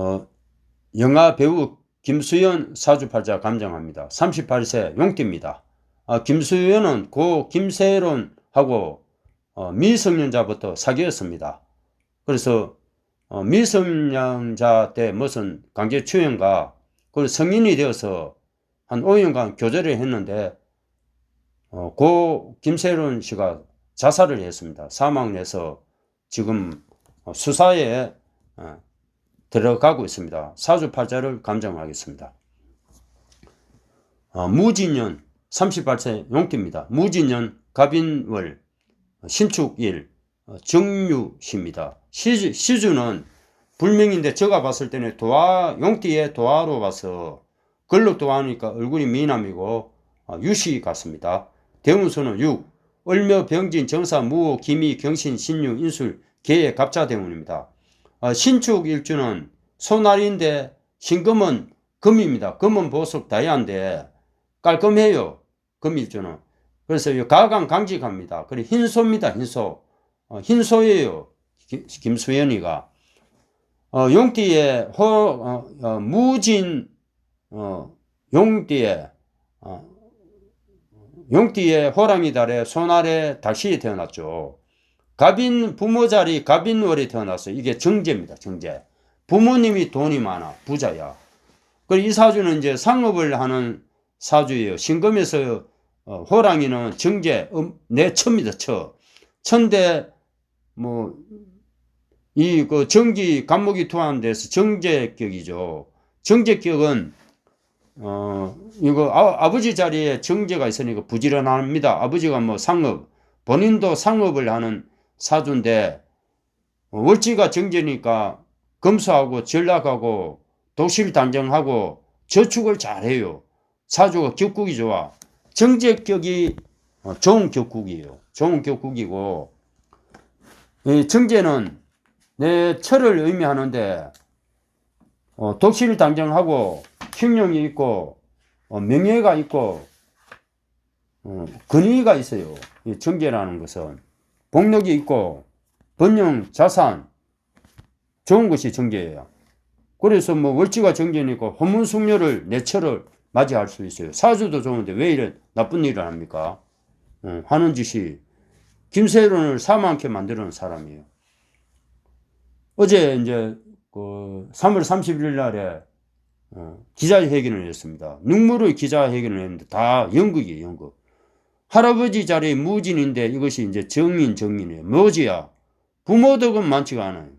어, 영화 배우 김수현 사주팔자 감정합니다. 38세 용띠입니다. 아, 김수현은 고 김세론하고 어, 미성년자부터 사귀었습니다. 그래서 어, 미성년자 때 무슨 강제 추행과 그 성인이 되어서 한 5년간 교제를 했는데 어, 고 김세론 씨가 자살을 했습니다. 사망을 해서 지금 어, 수사에 어, 들어가고 있습니다. 사주팔자를 감정하겠습니다. 어, 무진년 38세 용띠입니다. 무진년 갑인월 신축일 어, 정유시입니다. 시주, 시주는 불명인데 제가 봤을 때는 도화 용띠의 도화로 봐서 걸로 도화니까 얼굴이 미남이고 어, 유시 같습니다. 대운수는 6 을묘 병진 정사 무호 기미 경신 신유 인술 개의 갑자 대운입니다. 어, 신축 일주는 소날인데 신금은 금입니다. 금은 보석 다이아인데 깔끔해요. 금일주는. 그래서 이 가강 강직합니다. 그리고 흰소입니다. 흰소. 어, 흰소예요. 기- 김수현이가. 어, 용띠에 호, 어, 어, 무진, 어, 용띠에, 어, 용띠에 호랑이 달에 소날에 닭시 태어났죠. 갑인 부모 자리 갑인월이 태어났어요. 이게 정제입니다. 정제. 부모님이 돈이 많아. 부자야. 그리고 이 사주는 이제 상업을 하는 사주예요. 신금에서 어, 호랑이는 정제, 음, 내 처입니다. 처. 천대 뭐 이 그 정기 간목이 투하돼서 정제격이죠. 정제격은 어 이거 아, 아버지 자리에 정제가 있으니까 부지런합니다. 아버지가 뭐 상업 본인도 상업을 하는 사주인데 어, 월지가 정제니까 검소하고 전락하고 독실 단정하고 저축을 잘해요. 사주가 격국이 좋아. 정제격이 어, 좋은 격국이에요. 좋은 격국이고 이 정제는 내 철을 의미하는데 어, 독실 단정하고 형용이 있고 어, 명예가 있고 어, 근위가 있어요. 이 정제라는 것은 복력이 있고 번영 자산 좋은 것이 정제예요. 그래서 뭐 월지가 정제니까 혼문숙녀를 내철을 맞이할 수 있어요. 사주도 좋은데 왜 이래 나쁜 일을 합니까? 어, 하는 짓이 김세론을 사망케 만드는 사람이에요. 어제 이제 그 3월 31일 날에 어, 기자회견을 했습니다. 눈물의 기자회견을 했는데 다 연극이에요, 연극. 할아버지 자리에 무진인데 이것이 이제 정인, 정인이에요. 뭐지야? 부모 덕은 많지가 않아요.